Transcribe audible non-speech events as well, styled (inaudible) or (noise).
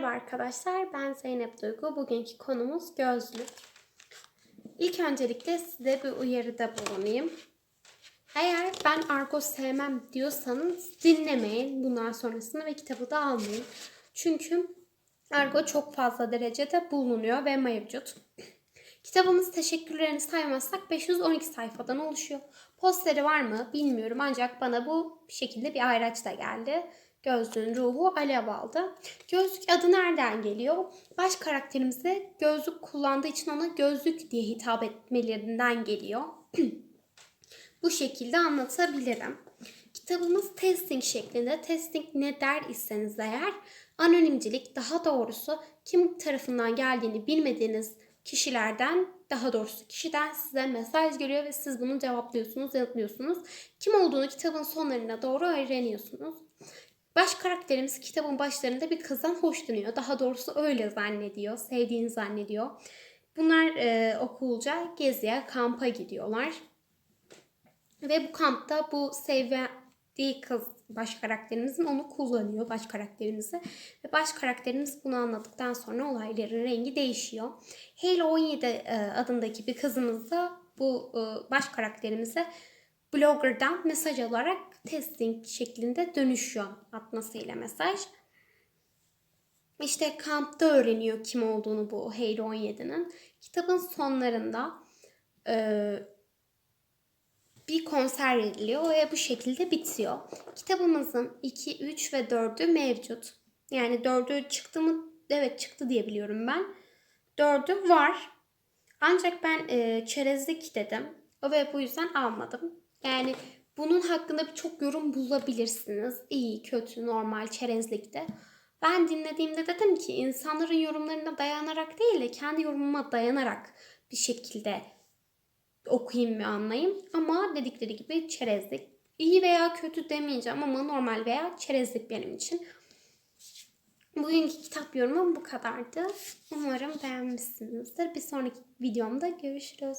Merhaba arkadaşlar, ben Zeynep Duygu. Bugünkü konumuz gözlük. İlk öncelikle size bir uyarıda bulunayım. Eğer ben argo sevmem diyorsanız dinlemeyin bundan sonrasını ve kitabı da almayın. Çünkü argo çok fazla derecede bulunuyor ve mevcut. Kitabımız teşekkürlerini saymazsak 512 sayfadan oluşuyor. Posteri var mı bilmiyorum ancak bana bu şekilde bir ayraçla geldi. Gözlüğün ruhu alev aldı. Gözlük adı nereden geliyor? Baş karakterimize gözlük kullandığı için ona gözlük diye hitap etmelerinden geliyor. (clears throat) bu şekilde anlatabilirim. Kitabımız testing şeklinde. Testing ne der iseniz eğer anonimcilik daha doğrusu kim tarafından geldiğini bilmediğiniz kişilerden daha doğrusu kişiden size mesaj geliyor ve siz bunu cevaplıyorsunuz, yanıtlıyorsunuz. Kim olduğunu kitabın sonlarına doğru öğreniyorsunuz. Baş karakterimiz kitabın başlarında bir kızdan hoşlanıyor. Daha doğrusu öyle zannediyor, sevdiğini zannediyor. Bunlar e, okulca geziye, kampa gidiyorlar. Ve bu kampta bu sevdiği kız baş karakterimizin onu kullanıyor baş karakterimizi. Ve baş karakterimiz bunu anladıktan sonra olayların rengi değişiyor. Halo 17 e, adındaki bir kızımız da bu e, baş karakterimize blogger'dan mesaj alarak testing şeklinde dönüşüyor atmasıyla mesaj. İşte kampta öğreniyor kim olduğunu bu Halo 17'nin. Kitabın sonlarında e, bir konser veriliyor ve bu şekilde bitiyor. Kitabımızın 2, 3 ve 4'ü mevcut. Yani 4'ü çıktı mı? Evet çıktı diye biliyorum ben. 4'ü var. Ancak ben e, çerezlik dedim. Ve bu yüzden almadım. Yani bunun hakkında birçok yorum bulabilirsiniz. İyi, kötü, normal, çerezlikte. Ben dinlediğimde dedim ki insanların yorumlarına dayanarak değil de kendi yorumuma dayanarak bir şekilde okuyayım ve anlayayım. Ama dedikleri gibi çerezlik. İyi veya kötü demeyeceğim ama normal veya çerezlik benim için. Bugünkü kitap yorumum bu kadardı. Umarım beğenmişsinizdir. Bir sonraki videomda görüşürüz.